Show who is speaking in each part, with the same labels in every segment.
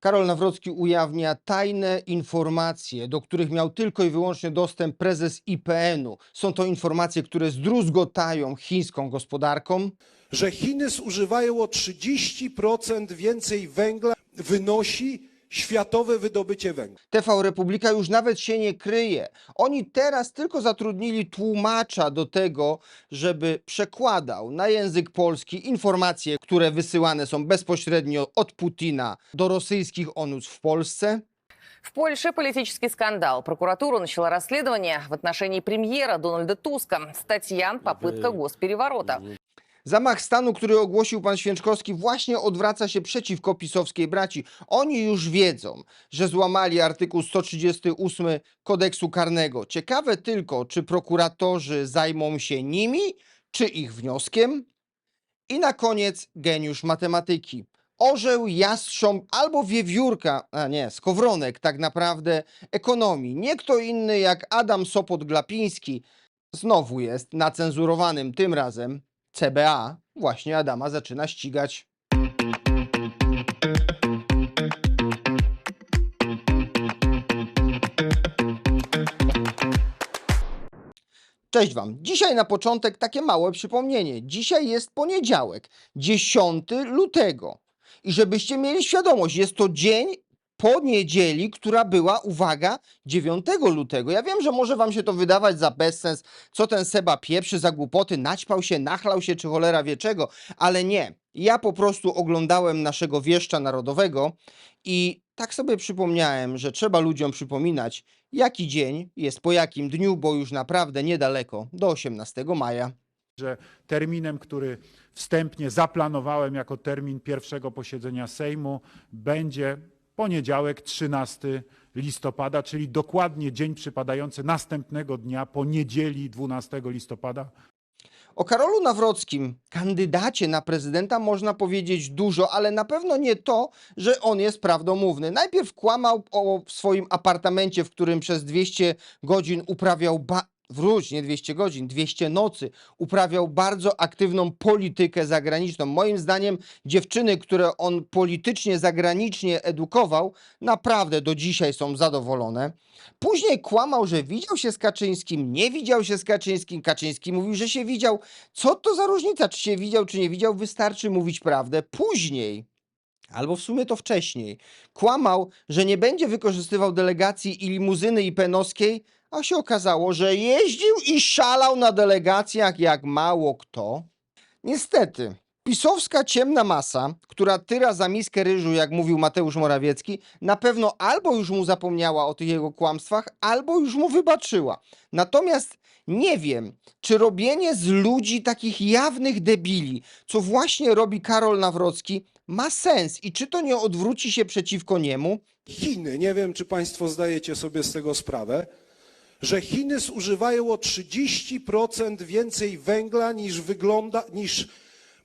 Speaker 1: Karol Nawrocki ujawnia tajne informacje, do których miał tylko i wyłącznie dostęp prezes IPN-u. Są to informacje, które zdruzgotają chińską gospodarką.
Speaker 2: że Chiny zużywają o 30% więcej węgla, wynosi światowe wydobycie węgla.
Speaker 1: TV Republika już nawet się nie kryje. Oni teraz tylko zatrudnili tłumacza do tego, żeby przekładał na język polski informacje, które wysyłane są bezpośrednio od Putina do rosyjskich onus w Polsce.
Speaker 3: В Польше политический скандал. Прокуратура начала расследование в отношении премьера Дональда Туска. Статья «Попытка госпереворота».
Speaker 1: Zamach stanu, który ogłosił pan Święczkowski, właśnie odwraca się przeciwko pisowskiej braci. Oni już wiedzą, że złamali artykuł 138 kodeksu karnego. Ciekawe tylko, czy prokuratorzy zajmą się nimi, czy ich wnioskiem. I na koniec geniusz matematyki. Orzeł, jastrząb albo wiewiórka, a nie, skowronek tak naprawdę ekonomii. Nie kto inny jak Adam Sopot-Glapiński znowu jest na cenzurowanym tym razem CBA. Właśnie Adama zaczyna ścigać. Cześć Wam. Dzisiaj na początek takie małe przypomnienie. Dzisiaj jest poniedziałek, 10 lutego. I żebyście mieli świadomość, jest to dzień po niedzieli, która była, uwaga, 9 lutego. Ja wiem, że może Wam się to wydawać za bezsens, co ten Seba pieprzy za głupoty, naćpał się, nachlał się, czy cholera wie czego, ale nie. Ja po prostu oglądałem naszego wieszcza narodowego i tak sobie przypomniałem, że trzeba ludziom przypominać, jaki dzień jest po jakim dniu, bo już naprawdę niedaleko do 18 maja.
Speaker 4: że terminem, który wstępnie zaplanowałem jako termin pierwszego posiedzenia Sejmu, będzie poniedziałek 13 listopada, czyli dokładnie dzień przypadający następnego dnia po niedzieli 12 listopada.
Speaker 1: O Karolu Nawrockim, kandydacie na prezydenta, można powiedzieć dużo, ale na pewno nie to, że on jest prawdomówny. Najpierw kłamał o swoim apartamencie, w którym przez 200 godzin uprawiał ba- Wróć, nie 200 godzin, 200 nocy. Uprawiał bardzo aktywną politykę zagraniczną. Moim zdaniem dziewczyny, które on politycznie, zagranicznie edukował, naprawdę do dzisiaj są zadowolone. Później kłamał, że widział się z Kaczyńskim, nie widział się z Kaczyńskim. Kaczyński mówił, że się widział. Co to za różnica, czy się widział, czy nie widział? Wystarczy mówić prawdę. Później, albo w sumie to wcześniej, kłamał, że nie będzie wykorzystywał delegacji i limuzyny IPN-owskiej, a się okazało, że jeździł i szalał na delegacjach jak mało kto. Niestety, pisowska ciemna masa, która tyra za miskę ryżu, jak mówił Mateusz Morawiecki, na pewno albo już mu zapomniała o tych jego kłamstwach, albo już mu wybaczyła. Natomiast nie wiem, czy robienie z ludzi takich jawnych debili, co właśnie robi Karol Nawrocki, ma sens i czy to nie odwróci się przeciwko niemu?
Speaker 2: Chiny, nie wiem czy Państwo zdajecie sobie z tego sprawę, że Chiny zużywają o 30% więcej węgla niż wygląda, niż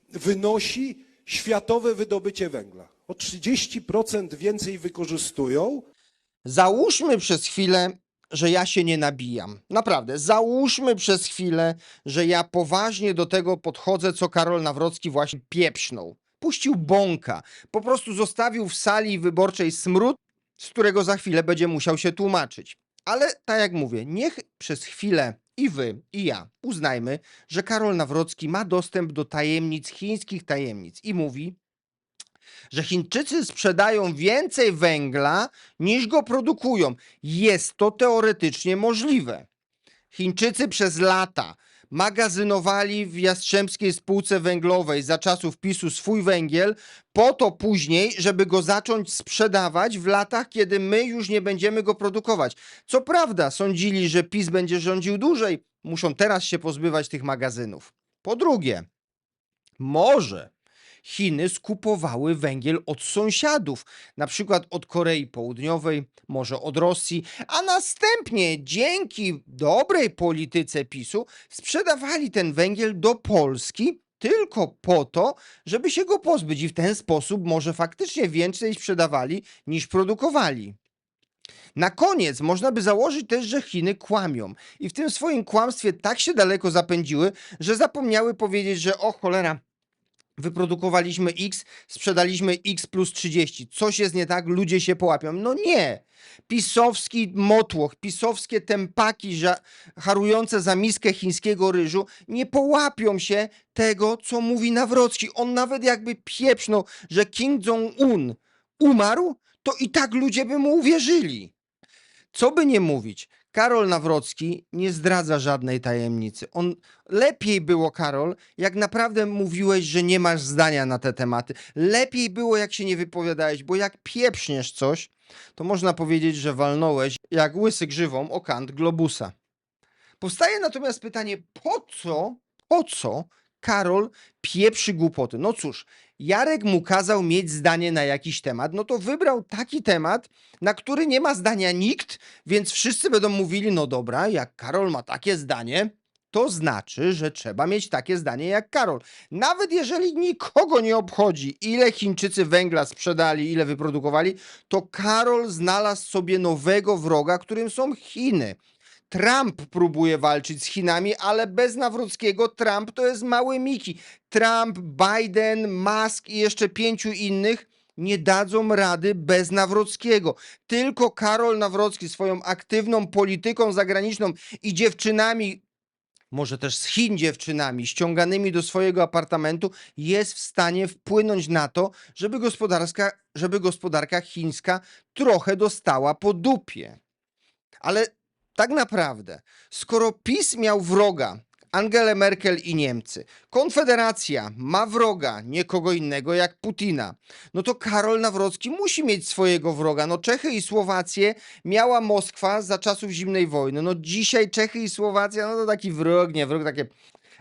Speaker 2: wynosi światowe wydobycie węgla. O 30% więcej wykorzystują.
Speaker 1: Załóżmy przez chwilę, że ja się nie nabijam. Naprawdę, załóżmy przez chwilę, że ja poważnie do tego podchodzę, co Karol Nawrocki właśnie pieprznął. Puścił bąka, po prostu zostawił w sali wyborczej smród, z którego za chwilę będzie musiał się tłumaczyć. Ale tak jak mówię, niech przez chwilę i wy, i ja uznajmy, że Karol Nawrocki ma dostęp do tajemnic, chińskich tajemnic i mówi, że Chińczycy sprzedają więcej węgla niż go produkują. Jest to teoretycznie możliwe. Chińczycy przez lata magazynowali w Jastrzębskiej Spółce Węglowej za czasów PiSu swój węgiel, po to później, żeby go zacząć sprzedawać w latach, kiedy my już nie będziemy go produkować. Co prawda, sądzili, że PiS będzie rządził dłużej, muszą teraz się pozbywać tych magazynów. Po drugie, może Chiny skupowały węgiel od sąsiadów, na przykład od Korei Południowej, może od Rosji, a następnie dzięki dobrej polityce PiSu sprzedawali ten węgiel do Polski tylko po to, żeby się go pozbyć i w ten sposób może faktycznie więcej sprzedawali niż produkowali. Na koniec można by założyć też, że Chiny kłamią i w tym swoim kłamstwie tak się daleko zapędziły, że zapomniały powiedzieć, że o cholera, wyprodukowaliśmy X, sprzedaliśmy X plus 30. Coś jest nie tak, ludzie się połapią. No nie. Pisowski motłoch, pisowskie tempaki harujące za miskę chińskiego ryżu nie połapią się tego, co mówi Nawrocki. On nawet jakby pieprznął, że Kim Jong-un umarł, to i tak ludzie by mu uwierzyli. Co by nie mówić, Karol Nawrocki nie zdradza żadnej tajemnicy. On lepiej było, Karol, jak naprawdę mówiłeś, że nie masz zdania na te tematy. Lepiej było, jak się nie wypowiadałeś, bo jak pieprzniesz coś, to można powiedzieć, że walnąłeś jak łysy grzywą o kant globusa. Powstaje natomiast pytanie, po co, po co Karol pieprzy głupoty? No cóż, Jarek mu kazał mieć zdanie na jakiś temat, no to wybrał taki temat, na który nie ma zdania nikt, więc wszyscy będą mówili, no dobra, jak Karol ma takie zdanie, to znaczy, że trzeba mieć takie zdanie jak Karol. Nawet jeżeli nikogo nie obchodzi, ile Chińczycy węgla sprzedali, ile wyprodukowali, to Karol znalazł sobie nowego wroga, którym są Chiny. Trump próbuje walczyć z Chinami, ale bez Nawrockiego Trump to jest mały Miki. Trump, Biden, Musk i jeszcze pięciu innych nie dadzą rady bez Nawrockiego. Tylko Karol Nawrocki swoją aktywną polityką zagraniczną i dziewczynami, może też z Chin dziewczynami, ściąganymi do swojego apartamentu, jest w stanie wpłynąć na to, żeby gospodarka, żeby gospodarka chińska trochę dostała po dupie. Ale tak naprawdę, skoro PiS miał wroga, Angelę Merkel i Niemcy, Konfederacja ma wroga, nie kogo innego jak Putina, no to Karol Nawrocki musi mieć swojego wroga. No Czechy i Słowację miała Moskwa za czasów zimnej wojny. No dzisiaj Czechy i Słowacja, no to taki wróg, nie wróg, takie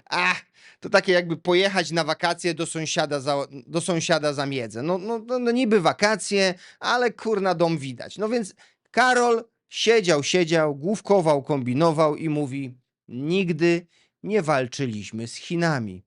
Speaker 1: ach, to takie jakby pojechać na wakacje do sąsiada za, do sąsiada za miedzę. No, no, no niby wakacje, ale kurna dom widać. No więc Karol siedział, siedział, główkował, kombinował i mówi: Nigdy nie walczyliśmy z Chinami.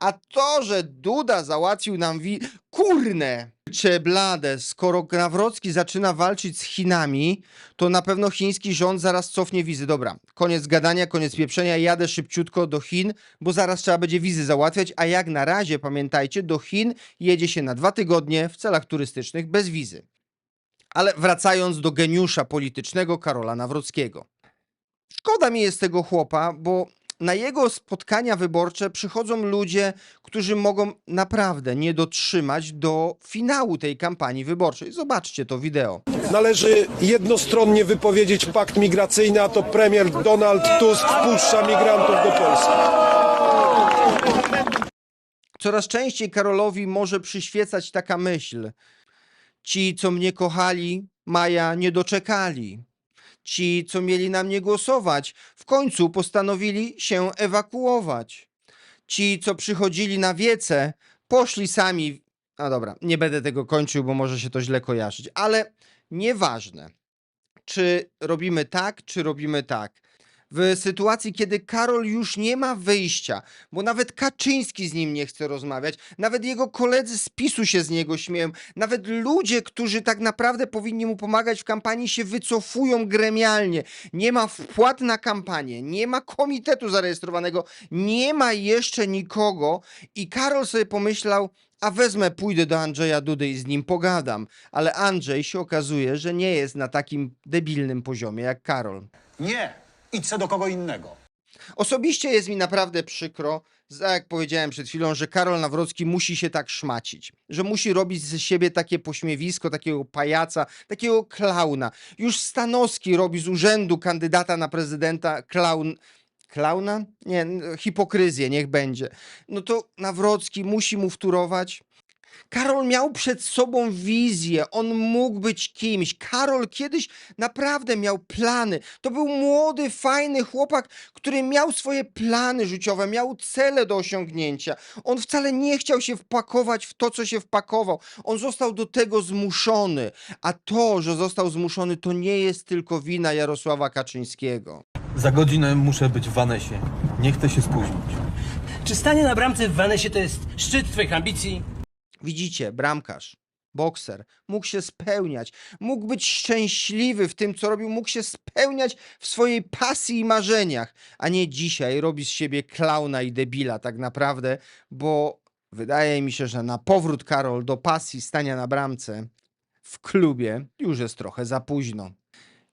Speaker 1: A to, że Duda załatwił nam wi... Kurne! Czy blade, skoro Nawrocki zaczyna walczyć z Chinami, to na pewno chiński rząd zaraz cofnie wizy. Dobra, koniec gadania, koniec pieprzenia, jadę szybciutko do Chin, bo zaraz trzeba będzie wizy załatwiać, a jak na razie, pamiętajcie, do Chin jedzie się na dwa tygodnie w celach turystycznych bez wizy. Ale wracając do geniusza politycznego Karola Nawrockiego. Szkoda mi jest tego chłopa, bo na jego spotkania wyborcze przychodzą ludzie, którzy mogą naprawdę nie dotrzymać do finału tej kampanii wyborczej. Zobaczcie to wideo.
Speaker 2: Należy jednostronnie wypowiedzieć pakt migracyjny, a to premier Donald Tusk wpuszcza migrantów do Polski.
Speaker 1: Coraz częściej Karolowi może przyświecać taka myśl. Ci, co mnie kochali, Maja nie doczekali. Ci, co mieli na mnie głosować, w końcu postanowili się ewakuować. Ci, co przychodzili na wiece, poszli sami. No dobra, nie będę tego kończył, bo może się to źle kojarzyć, ale nieważne, czy robimy tak, czy robimy tak. W sytuacji, kiedy Karol już nie ma wyjścia, bo nawet Kaczyński z nim nie chce rozmawiać, nawet jego koledzy z PiSu się z niego śmieją, nawet ludzie, którzy tak naprawdę powinni mu pomagać w kampanii, się wycofują gremialnie. Nie ma wpłat na kampanię, nie ma komitetu zarejestrowanego, nie ma jeszcze nikogo i Karol sobie pomyślał, a wezmę, pójdę do Andrzeja Dudy i z nim pogadam. Ale Andrzej się okazuje, że nie jest na takim debilnym poziomie jak Karol.
Speaker 5: Nie, idź do kogo innego.
Speaker 1: Osobiście jest mi naprawdę przykro, jak powiedziałem przed chwilą, że Karol Nawrocki musi się tak szmacić, że musi robić ze siebie takie pośmiewisko, takiego pajaca, takiego klauna. Już Stanowski robi z urzędu kandydata na prezydenta klaun. Klauna? Nie, hipokryzję, niech będzie. No to Nawrocki musi mu wturować. Karol miał przed sobą wizję, on mógł być kimś. Karol kiedyś naprawdę miał plany. To był młody, fajny chłopak, który miał swoje plany życiowe, miał cele do osiągnięcia. On wcale nie chciał się wpakować w to, co się wpakował. On został do tego zmuszony. A to, że został zmuszony, to nie jest tylko wina Jarosława Kaczyńskiego.
Speaker 6: Za godzinę muszę być w Wanesie. Nie chcę się spóźnić.
Speaker 7: Czy stanie na bramce w Wanesie to jest szczyt twoich ambicji?
Speaker 1: Widzicie, bramkarz, bokser, mógł się spełniać, mógł być szczęśliwy w tym, co robił, mógł się spełniać w swojej pasji i marzeniach, a nie dzisiaj robi z siebie klauna i debila tak naprawdę, bo Wydaje mi się, że na powrót Karol do pasji stania na bramce w klubie już jest trochę za późno.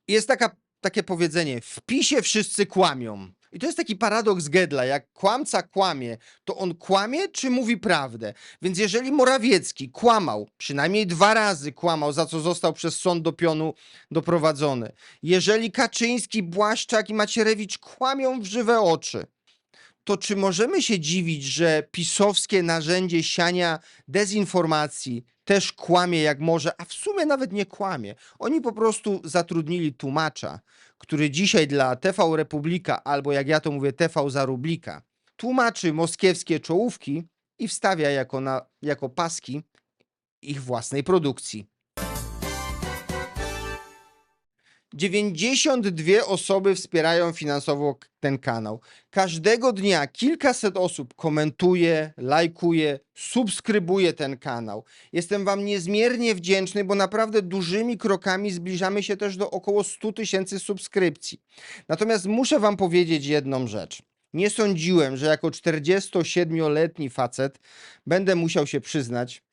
Speaker 1: Jest taka, takie powiedzenie: w PiSie wszyscy kłamią. I to jest taki paradoks Gedla. Jak kłamca kłamie, to on kłamie czy mówi prawdę? Więc jeżeli Morawiecki kłamał, przynajmniej dwa razy kłamał, za co został przez sąd do pionu doprowadzony, jeżeli Kaczyński, Błaszczak i Macierewicz kłamią w żywe oczy, to czy możemy się dziwić, że pisowskie narzędzie siania dezinformacji też kłamie jak może, a w sumie nawet nie kłamie. Oni po prostu zatrudnili tłumacza, który dzisiaj dla TV Republika, albo jak ja to mówię, TV Zarublika, tłumaczy moskiewskie czołówki i wstawia jako, na, jako paski ich własnej produkcji. 92 osoby wspierają finansowo ten kanał. Każdego dnia kilkaset osób komentuje, lajkuje, subskrybuje ten kanał. Jestem Wam niezmiernie wdzięczny, bo naprawdę dużymi krokami zbliżamy się też do około 100 tysięcy subskrypcji. Natomiast muszę Wam powiedzieć jedną rzecz. Nie sądziłem, że jako 47-letni facet będę musiał się przyznać,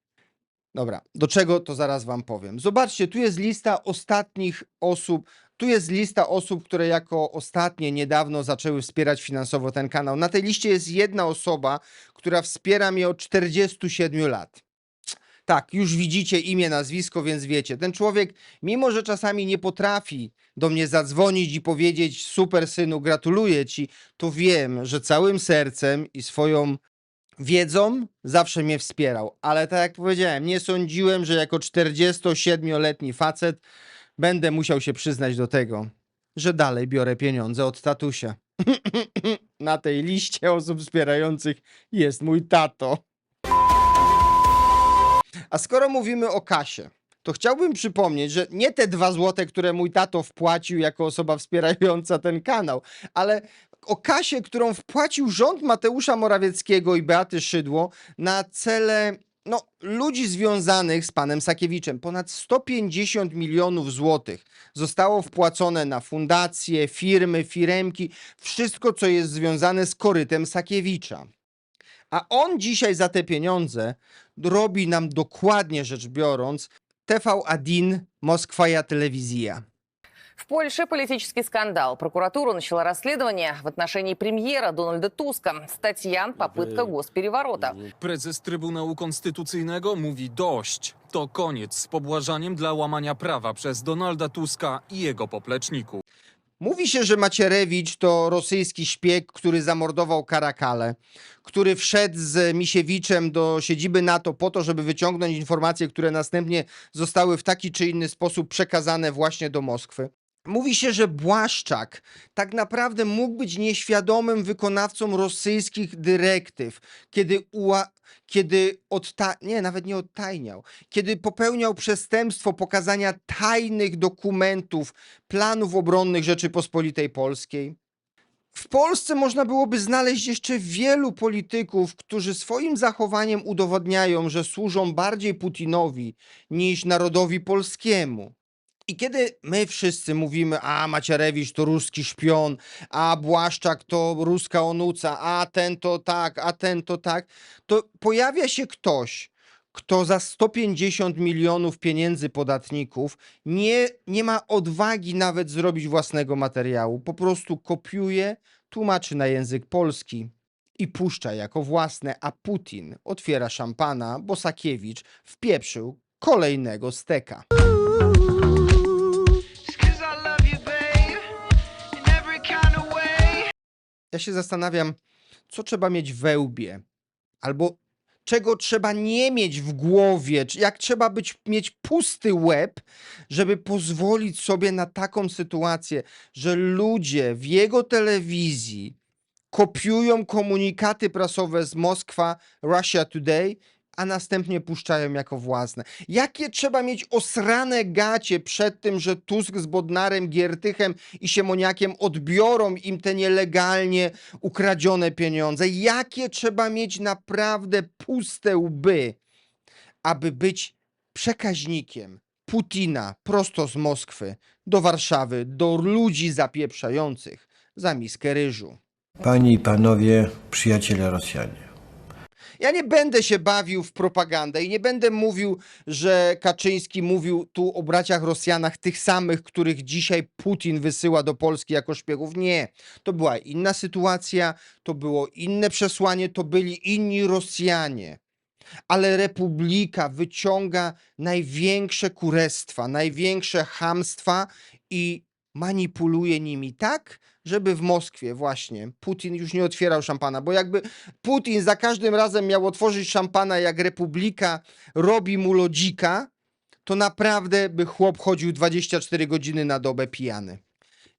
Speaker 1: Dobra, do czego to zaraz wam powiem. Zobaczcie, tu jest lista ostatnich osób, tu jest lista osób, które jako ostatnie niedawno zaczęły wspierać finansowo ten kanał. Na tej liście jest jedna osoba, która wspiera mnie od 47 lat. Tak, już widzicie imię, nazwisko, więc wiecie. Ten człowiek, mimo że czasami nie potrafi do mnie zadzwonić i powiedzieć: Super synu, gratuluję ci, to wiem, że całym sercem i swoją wiedzą zawsze mnie wspierał, ale tak jak powiedziałem, nie sądziłem, że jako 47-letni facet będę musiał się przyznać do tego, że dalej biorę pieniądze od tatusia. Na tej liście osób wspierających jest mój tato. A skoro mówimy o kasie, to chciałbym przypomnieć, że nie te dwa złote, które mój tato wpłacił jako osoba wspierająca ten kanał, ale o kasie, którą wpłacił rząd Mateusza Morawieckiego i Beaty Szydło na cele no, ludzi związanych z panem Sakiewiczem. Ponad 150 milionów złotych zostało wpłacone na fundacje, firmy, firemki, wszystko, co jest związane z korytem Sakiewicza. A on dzisiaj za te pieniądze robi nam dokładnie rzecz biorąc TV1 Moskwaja Telewizja.
Speaker 3: В Польше политический скандал. Прокуратура начала расследование в отношении премьера Дональда Туска. Статья «Попытка госпереворота».
Speaker 8: Prezes Trybunału Konstytucyjnego mówi dość. To koniec z pobłażaniem dla łamania prawa przez Donalda Tuska i jego popleczników.
Speaker 1: Mówi się, że Macierewicz to rosyjski szpieg, który zamordował Karakale, który wszedł z Misiewiczem do siedziby NATO po to, żeby wyciągnąć informacje, które następnie zostały w taki czy inny sposób przekazane właśnie do Moskwy. Mówi się, że Błaszczak tak naprawdę mógł być nieświadomym wykonawcą rosyjskich dyrektyw, kiedy, kiedy odta- nie, nawet nie odtajniał, kiedy popełniał przestępstwo pokazania tajnych dokumentów, planów obronnych Rzeczypospolitej Polskiej. W Polsce można byłoby znaleźć jeszcze wielu polityków, którzy swoim zachowaniem udowadniają, że służą bardziej Putinowi niż narodowi polskiemu. I kiedy my wszyscy mówimy, a Macierewicz to ruski szpion, a Błaszczak to ruska onuca, a ten to tak, a ten to tak, to pojawia się ktoś, kto za 150 milionów pieniędzy podatników nie, nie ma odwagi nawet zrobić własnego materiału. Po prostu kopiuje, tłumaczy na język polski i puszcza jako własne, a Putin otwiera szampana, bo Sakiewicz wpieprzył kolejnego steka. Ja się zastanawiam, co trzeba mieć we łbie, albo czego trzeba nie mieć w głowie, jak trzeba być, mieć pusty łeb, żeby pozwolić sobie na taką sytuację, że ludzie w jego telewizji kopiują komunikaty prasowe z Moskwa, Russia Today, a następnie puszczają jako własne. Jakie trzeba mieć osrane gacie przed tym, że Tusk z Bodnarem, Giertychem i Siemoniakiem odbiorą im te nielegalnie ukradzione pieniądze? Jakie trzeba mieć naprawdę puste łby, aby być przekaźnikiem Putina prosto z Moskwy do Warszawy, do ludzi zapieprzających za miskę ryżu?
Speaker 9: Panie i panowie, przyjaciele Rosjanie.
Speaker 1: Ja nie będę się bawił w propagandę i nie będę mówił, że Kaczyński mówił tu o braciach Rosjanach, tych samych, których dzisiaj Putin wysyła do Polski jako szpiegów. Nie. To była inna sytuacja, to było inne przesłanie, to byli inni Rosjanie. Ale Republika wyciąga największe kurestwa, największe hamstwa i manipuluje nimi tak, żeby w Moskwie właśnie Putin już nie otwierał szampana, bo jakby Putin za każdym razem miał otworzyć szampana, jak Republika robi mu lodzika, to naprawdę by chłop chodził 24 godziny na dobę pijany.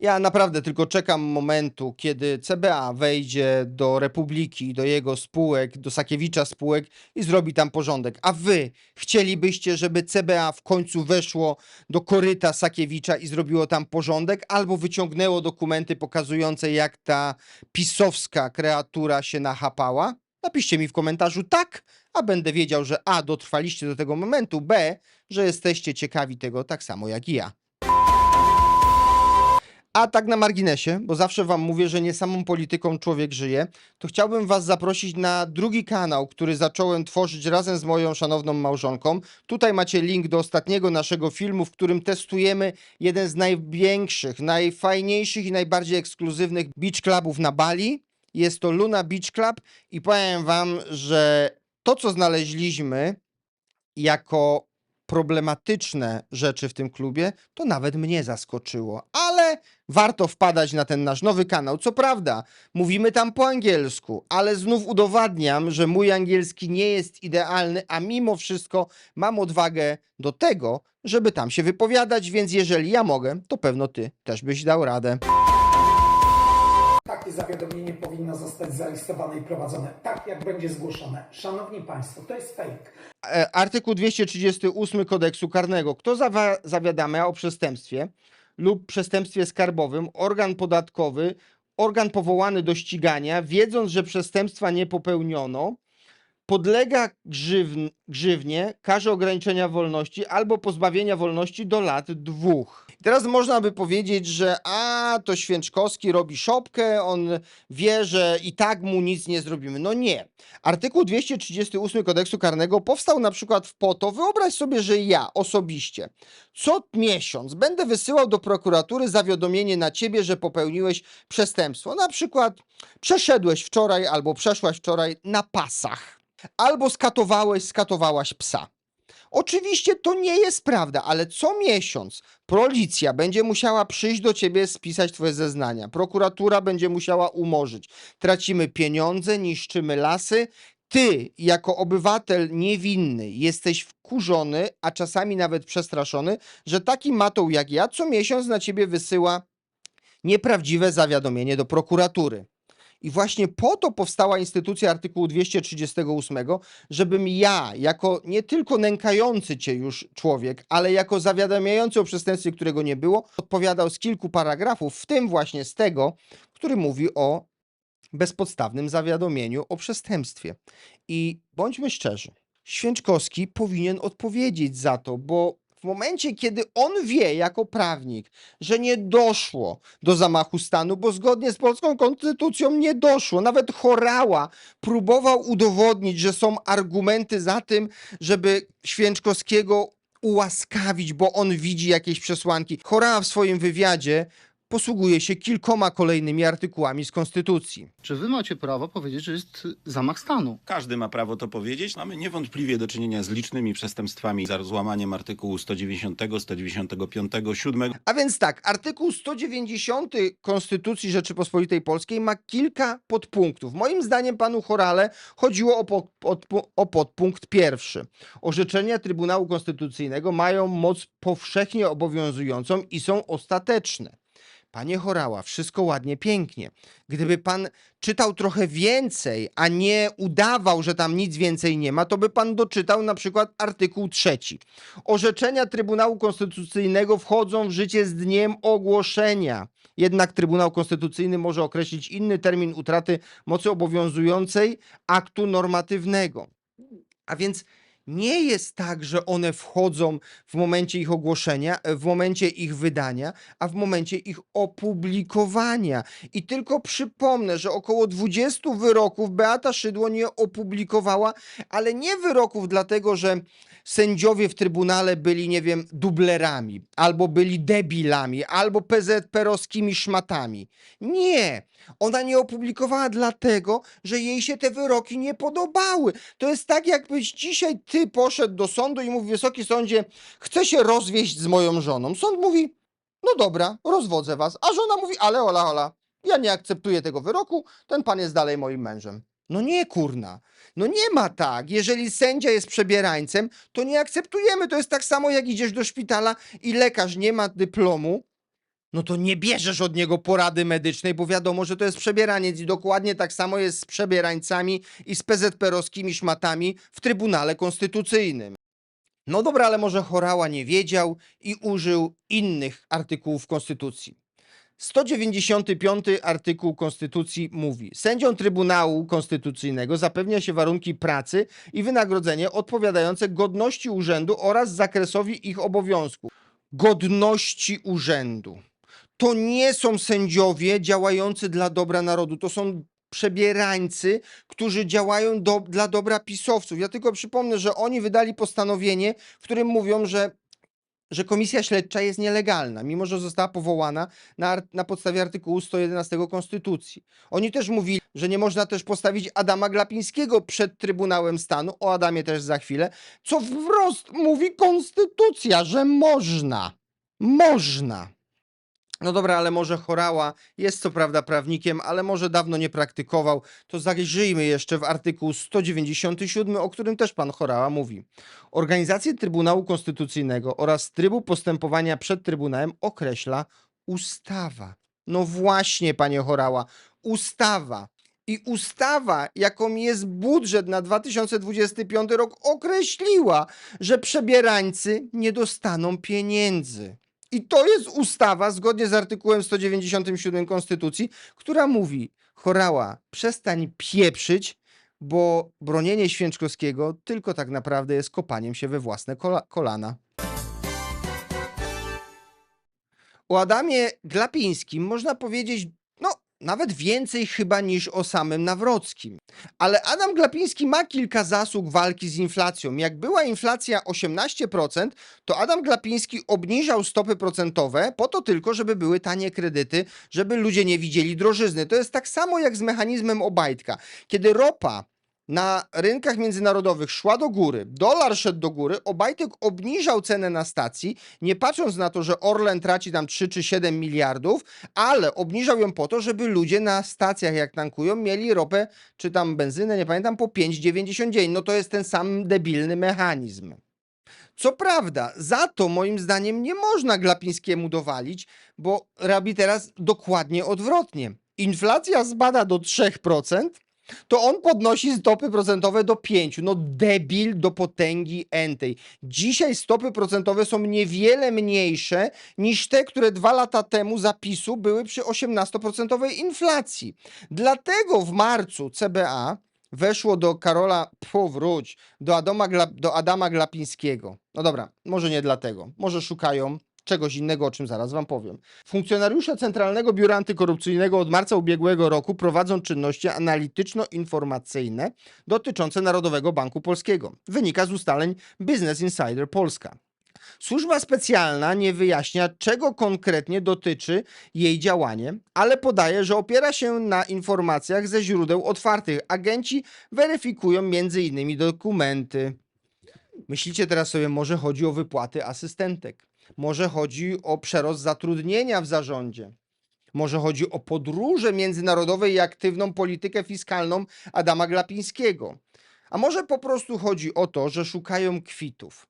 Speaker 1: Ja naprawdę tylko czekam momentu, kiedy CBA wejdzie do Republiki, do jego spółek, do Sakiewicza spółek i zrobi tam porządek. A wy chcielibyście, żeby CBA w końcu weszło do koryta Sakiewicza i zrobiło tam porządek, albo wyciągnęło dokumenty pokazujące, jak ta pisowska kreatura się nachapała? Napiszcie mi w komentarzu tak, a będę wiedział, że A. dotrwaliście do tego momentu, B. że jesteście ciekawi tego tak samo jak i ja. A tak na marginesie, bo zawsze wam mówię, że nie samą polityką człowiek żyje, to chciałbym was zaprosić na drugi kanał, który zacząłem tworzyć razem z moją szanowną małżonką. Tutaj macie link do ostatniego naszego filmu, w którym testujemy jeden z największych, najfajniejszych i najbardziej ekskluzywnych beach clubów na Bali. Jest to Luna Beach Club i powiem wam, że to co znaleźliśmy jako problematyczne rzeczy w tym klubie, to nawet mnie zaskoczyło. Ale warto wpadać na ten nasz nowy kanał. Co prawda, mówimy tam po angielsku, ale znów udowadniam, że mój angielski nie jest idealny, a mimo wszystko mam odwagę do tego, żeby tam się wypowiadać, więc jeżeli ja mogę, to pewno ty też byś dał radę.
Speaker 9: Takie zawiadomienie powinno zostać zarejestrowane i prowadzone tak, jak będzie zgłoszone. Szanowni Państwo, to jest fake.
Speaker 1: E, artykuł 238 kodeksu karnego. Kto zawa- zawiadamia o przestępstwie lub przestępstwie skarbowym, organ podatkowy, organ powołany do ścigania, wiedząc, że przestępstwa nie popełniono, podlega grzywn, grzywnie, karze ograniczenia wolności albo pozbawienia wolności do lat dwóch. Teraz można by powiedzieć, że a, to Święczkowski robi szopkę, on wie, że i tak mu nic nie zrobimy. No nie. Artykuł 238 kodeksu karnego powstał na przykład w po to, wyobraź sobie, że ja osobiście co miesiąc będę wysyłał do prokuratury zawiadomienie na ciebie, że popełniłeś przestępstwo. Na przykład przeszedłeś wczoraj albo przeszłaś wczoraj na pasach, albo skatowałeś, skatowałaś psa. Oczywiście to nie jest prawda, ale co miesiąc policja będzie musiała przyjść do ciebie, spisać twoje zeznania. Prokuratura będzie musiała umorzyć. Tracimy pieniądze, niszczymy lasy. Ty, jako obywatel niewinny, jesteś wkurzony, a czasami nawet przestraszony, że taki matoł jak ja co miesiąc na ciebie wysyła nieprawdziwe zawiadomienie do prokuratury. I właśnie po to powstała instytucja artykułu 238, żebym ja, jako nie tylko nękający cię już człowiek, ale jako zawiadamiający o przestępstwie, którego nie było, odpowiadał z kilku paragrafów, w tym właśnie z tego, który mówi o bezpodstawnym zawiadomieniu o przestępstwie. I bądźmy szczerzy, Święczkowski powinien odpowiedzieć za to, bo w momencie, kiedy on wie jako prawnik, że nie doszło do zamachu stanu, bo zgodnie z polską konstytucją nie doszło, nawet Chorała próbował udowodnić, że są argumenty za tym, żeby Święczkowskiego ułaskawić, bo on widzi jakieś przesłanki. Chorała w swoim wywiadzie posługuje się kilkoma kolejnymi artykułami z konstytucji.
Speaker 10: Czy wy macie prawo powiedzieć, że jest zamach stanu?
Speaker 11: Każdy ma prawo to powiedzieć. Mamy niewątpliwie do czynienia z licznymi przestępstwami za złamaniem artykułu 190, 195, 7
Speaker 1: A więc tak, artykuł 190 Konstytucji Rzeczypospolitej Polskiej ma kilka podpunktów. Moim zdaniem panu Chorale chodziło o, o podpunkt pierwszy. Orzeczenia Trybunału Konstytucyjnego mają moc powszechnie obowiązującą i są ostateczne. Panie Chorała, wszystko ładnie, pięknie. Gdyby pan czytał trochę więcej, a nie udawał, że tam nic więcej nie ma, to by pan doczytał na przykład artykuł trzeci. Orzeczenia Trybunału Konstytucyjnego wchodzą w życie z dniem ogłoszenia. Jednak Trybunał Konstytucyjny może określić inny termin utraty mocy obowiązującej aktu normatywnego. A więc nie jest tak, że one wchodzą w momencie ich ogłoszenia, e, w momencie ich wydania, a w momencie ich opublikowania. I tylko przypomnę, że około 20 wyroków Beata Szydło nie opublikowała, ale nie wyroków dlatego, że sędziowie w trybunale byli, nie wiem, dublerami, albo byli debilami, albo PZPR-owskimi szmatami. Nie! Ona nie opublikowała dlatego, że jej się te wyroki nie podobały. To jest tak, jakbyś dzisiaj ty poszedł do sądu i mówi, wysoki sądzie, chcę się rozwieść z moją żoną. Sąd mówi, no dobra, rozwodzę was. A żona mówi, ale ola, ola, ja nie akceptuję tego wyroku, ten pan jest dalej moim mężem. No nie, kurna. No nie ma tak. Jeżeli sędzia jest przebierańcem, to nie akceptujemy. To jest tak samo, jak idziesz do szpitala i lekarz nie ma dyplomu, no to nie bierzesz od niego porady medycznej, bo wiadomo, że to jest przebieraniec i dokładnie tak samo jest z przebierańcami i z PZPR-owskimi szmatami w Trybunale Konstytucyjnym. No dobra, ale może Chorała nie wiedział i użył innych artykułów Konstytucji. 195 artykuł Konstytucji mówi: Sędziom Trybunału Konstytucyjnego zapewnia się warunki pracy i wynagrodzenie odpowiadające godności urzędu oraz zakresowi ich obowiązków. Godności urzędu. To nie są sędziowie działający dla dobra narodu, to są przebierańcy, którzy działają do, dla dobra pisowców. Ja tylko przypomnę, że oni wydali postanowienie, w którym mówią, że że komisja śledcza jest nielegalna, mimo że została powołana na, na podstawie artykułu 111 Konstytucji. Oni też mówili, że nie można też postawić Adama Glapińskiego przed Trybunałem Stanu, o Adamie też za chwilę, co wprost mówi Konstytucja, że można. Można. No dobra, ale może Chorała jest co prawda prawnikiem, ale może dawno nie praktykował. To zajrzyjmy jeszcze w artykuł 197, o którym też pan Chorała mówi. Organizację Trybunału Konstytucyjnego oraz trybu postępowania przed Trybunałem określa ustawa. No właśnie, panie Chorała, ustawa. I ustawa, jaką jest budżet na 2025 rok, określiła, że przebierańcy nie dostaną pieniędzy. I to jest ustawa, zgodnie z artykułem 197 Konstytucji, która mówi: Chorała, przestań pieprzyć, bo bronienie Święczkowskiego tylko tak naprawdę jest kopaniem się we własne kola kolana. O Adamie Glapińskim można powiedzieć, nawet więcej chyba niż o samym Nawrockim. Ale Adam Glapiński ma kilka zasług walki z inflacją. Jak była inflacja 18%, to Adam Glapiński obniżał stopy procentowe po to tylko, żeby były tanie kredyty, żeby ludzie nie widzieli drożyzny. To jest tak samo jak z mechanizmem Obajtka. Kiedy ropa na rynkach międzynarodowych szła do góry, dolar szedł do góry, Obajtek obniżał cenę na stacji, nie patrząc na to, że Orlen traci tam 3 czy 7 miliardów, ale obniżał ją po to, żeby ludzie na stacjach jak tankują mieli ropę czy tam benzynę, nie pamiętam, po 5,99. No to jest ten sam debilny mechanizm. Co prawda, za to moim zdaniem nie można Glapińskiemu dowalić, bo robi teraz dokładnie odwrotnie. Inflacja spada do 3%, to on podnosi stopy procentowe do 5. No debil do potęgi entej. Dzisiaj stopy procentowe są niewiele mniejsze niż te, które dwa lata temu zapisu były przy 18% inflacji. Dlatego w marcu CBA weszło do Karola, powróć, do Adama, do Adama Glapińskiego. No dobra, może nie dlatego. Może szukają czegoś innego, o czym zaraz wam powiem. Funkcjonariusze Centralnego Biura Antykorupcyjnego od marca ubiegłego roku prowadzą czynności analityczno-informacyjne dotyczące Narodowego Banku Polskiego. Wynika z ustaleń Business Insider Polska. Służba specjalna nie wyjaśnia, czego konkretnie dotyczy jej działanie, ale podaje, że opiera się na informacjach ze źródeł otwartych. Agenci weryfikują m.in. dokumenty. Myślicie teraz sobie, może chodzi o wypłaty asystentek, może chodzi o przerost zatrudnienia w zarządzie, może chodzi o podróże międzynarodowe i aktywną politykę fiskalną Adama Glapińskiego. A może po prostu chodzi o to, że szukają kwitów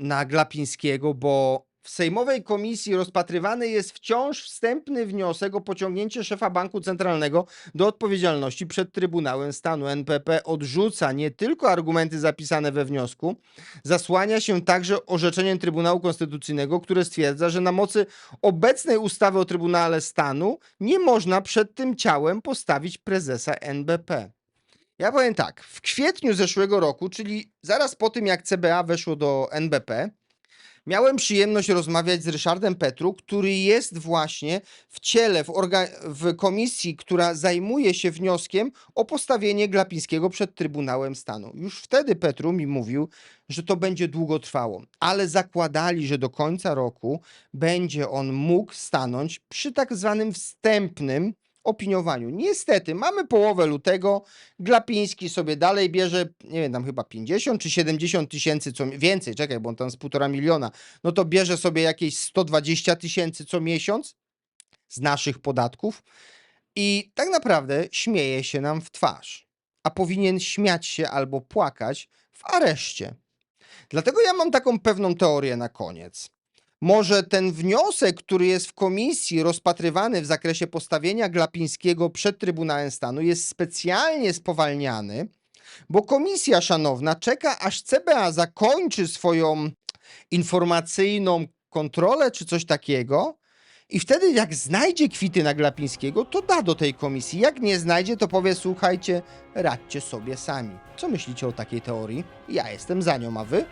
Speaker 1: na Glapińskiego, bo w Sejmowej Komisji rozpatrywany jest wciąż wstępny wniosek o pociągnięcie szefa Banku Centralnego do odpowiedzialności przed Trybunałem Stanu. NPP odrzuca nie tylko argumenty zapisane we wniosku, zasłania się także orzeczeniem Trybunału Konstytucyjnego, które stwierdza, że na mocy obecnej ustawy o Trybunale Stanu nie można przed tym ciałem postawić prezesa NBP. Ja powiem tak, w kwietniu zeszłego roku, czyli zaraz po tym jak CBA weszło do NBP, miałem przyjemność rozmawiać z Ryszardem Petru, który jest właśnie w ciele, w, w komisji, która zajmuje się wnioskiem o postawienie Glapińskiego przed Trybunałem Stanu. Już wtedy Petru mi mówił, że to będzie długo trwało, ale zakładali, że do końca roku będzie on mógł stanąć przy tak zwanym wstępnym opiniowaniu. Niestety, mamy połowę lutego, Glapiński sobie dalej bierze, nie wiem, tam chyba 50 czy 70 tysięcy, co więcej, czekaj, bo on tam z półtora miliona, no to bierze sobie jakieś 120 tysięcy co miesiąc z naszych podatków i tak naprawdę śmieje się nam w twarz, a powinien śmiać się albo płakać w areszcie. Dlatego ja mam taką pewną teorię na koniec. Może ten wniosek, który jest w komisji rozpatrywany w zakresie postawienia Glapińskiego przed Trybunałem Stanu, jest specjalnie spowalniany, bo komisja szanowna czeka, aż CBA zakończy swoją informacyjną kontrolę czy coś takiego. I wtedy, jak znajdzie kwity na Glapińskiego, to da do tej komisji. Jak nie znajdzie, to powie: Słuchajcie, radźcie sobie sami. Co myślicie o takiej teorii? Ja jestem za nią, a wy?